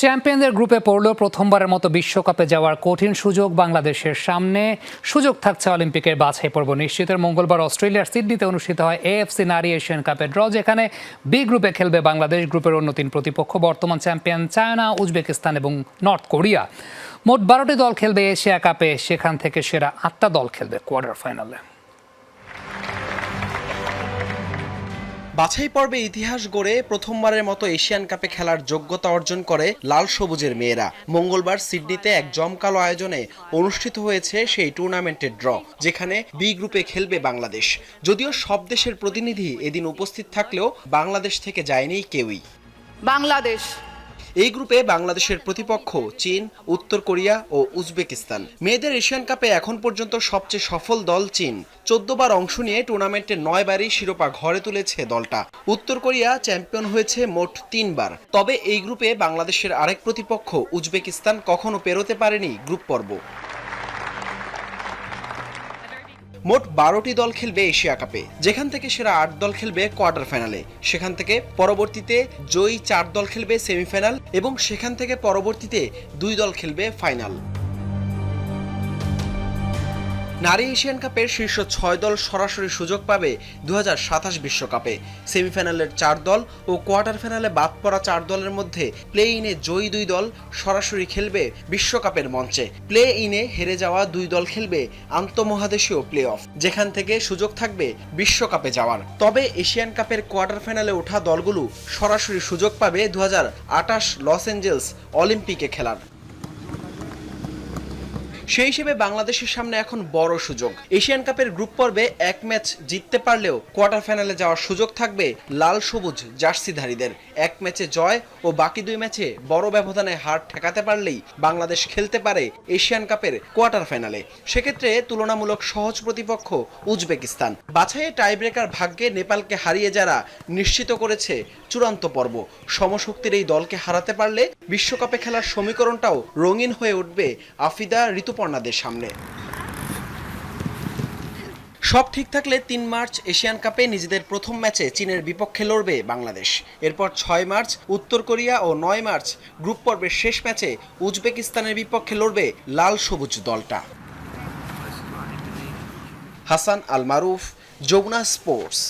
চ্যাম্পিয়নদের গ্রুপে পড়লেও প্রথমবারের মতো বিশ্বকাপে যাওয়ার কঠিন সুযোগ বাংলাদেশের সামনে। সুযোগ থাকছে অলিম্পিকের বাছাই পর্ব নিশ্চিতের। মঙ্গলবার অস্ট্রেলিয়ার সিডনিতে অনুষ্ঠিত হয় এএফসি নারী এশিয়ান কাপের ড্র, যেখানে বি গ্রুপে খেলবে বাংলাদেশ। গ্রুপের অন্য তিন প্রতিপক্ষ বর্তমান চ্যাম্পিয়ন চায়না, উজবেকিস্তান এবং নর্থ কোরিয়া। মোট বারোটি দল খেলবে এশিয়া কাপে। সেখান থেকে সেরা আটটা দল খেলবে কোয়ার্টার ফাইনালে। বাছাই পর্বে ইতিহাস গড়ে প্রথমবারের মতো এশিয়ান কাপে খেলার যোগ্যতা অর্জন করে লাল সবুজের মেয়েরা। মঙ্গলবার সিডনিতে এক জমকালো আয়োজনে অনুষ্ঠিত হয়েছে সেই টুর্নামেন্টের ড্র, যেখানে বি গ্রুপে খেলবে বাংলাদেশ। যদিও সব দেশের প্রতিনিধি এদিন উপস্থিত থাকলেও বাংলাদেশ থেকে যায়নি কেউই। বাংলাদেশ এই গ্রুপে বাংলাদেশের প্রতিপক্ষ চীন, উত্তর কোরিয়া ও উজবেকিস্তান। মেয়েদের এশিয়ান কাপে এখন পর্যন্ত সবচেয়ে সফল দল চীন। চোদ্দবার অংশ নিয়ে টুর্নামেন্টে নয় বারই শিরোপা ঘরে তুলেছে দলটা। উত্তর কোরিয়া চ্যাম্পিয়ন হয়েছে মোট তিনবার। তবে এই গ্রুপে বাংলাদেশের আরেক প্রতিপক্ষ উজবেকিস্তান কখনো পেরোতে পারেনি গ্রুপ পর্ব। মোট বারোটি দল খেলবে এশিয়া কাপে। যেখান থেকে সেরা আট দল খেলবে কোয়ার্টার ফাইনালে। সেখান থেকে পরবর্তীতে জয়ী চার দল খেলবে সেমিফাইনাল এবং সেখান থেকে পরবর্তীতে দুই দল খেলবে ফাইনাল। নারী এশিয়ান কাপের শীর্ষ ছয় দল সরাসরি সুযোগ পাবে দু বিশ্বকাপে। সেমিফাইনালের চার দল ও কোয়ার্টার ফাইনালে বাদ পড়া চার দলের মধ্যে প্লে ইনে জয়ী দুই দল সরাসরি খেলবে বিশ্বকাপের মঞ্চে। প্লে ইনে হেরে যাওয়া দুই দল খেলবে আন্তঃমহাদেশীয় প্লে অফ যেখান থেকে সুযোগ থাকবে বিশ্বকাপে যাওয়ার। তবে এশিয়ান কাপের কোয়ার্টার ফাইনালে ওঠা দলগুলো সরাসরি সুযোগ পাবে দুহাজার আটাশ লস অ্যাঞ্জেলস অলিম্পিকে খেলার। সেই হিসেবে বাংলাদেশের সামনে এখন বড় সুযোগ। এশিয়ান কাপের গ্রুপ পর্বে এক ম্যাচ জিততে পারলেও কোয়ার্টার ফাইনালে যাওয়ার সুযোগ থাকবে লাল সবুজ জার্সিধারীদের। এক ম্যাচে জয় ও বাকি দুই ম্যাচে বড় ব্যবধানে হার ঠেকাতে পারলেই বাংলাদেশ খেলতে পারে এশিয়ান কাপের কোয়ার্টার ফাইনালে। সেক্ষেত্রে তুলনামূলক সহজ প্রতিপক্ষ উজবেকিস্তান। বাছাইয়ে টাইব্রেকার ভাগ্যে নেপালকে হারিয়ে যারা নিশ্চিত করেছে চূড়ান্ত পর্ব। সমশক্তির এই দলকে হারাতে পারলে বিশ্বকাপে খেলার সমীকরণটাও রঙিন হয়ে উঠবে আফিদা ঋতুপর্ণাদের সামনে। সব ঠিক থাকলে তিন মার্চ এশিয়ান কাপে নিজেদের প্রথম ম্যাচে চীনের বিপক্ষে লড়বে বাংলাদেশ। এরপর ছয় মার্চ উত্তর কোরিয়া ও নয় মার্চ গ্রুপ পর্বের শেষ ম্যাচে উজবেকিস্তানের বিপক্ষে লড়বে লাল সবুজ দলটা। হাসান আল মারুফ, যমুনা স্পোর্টস।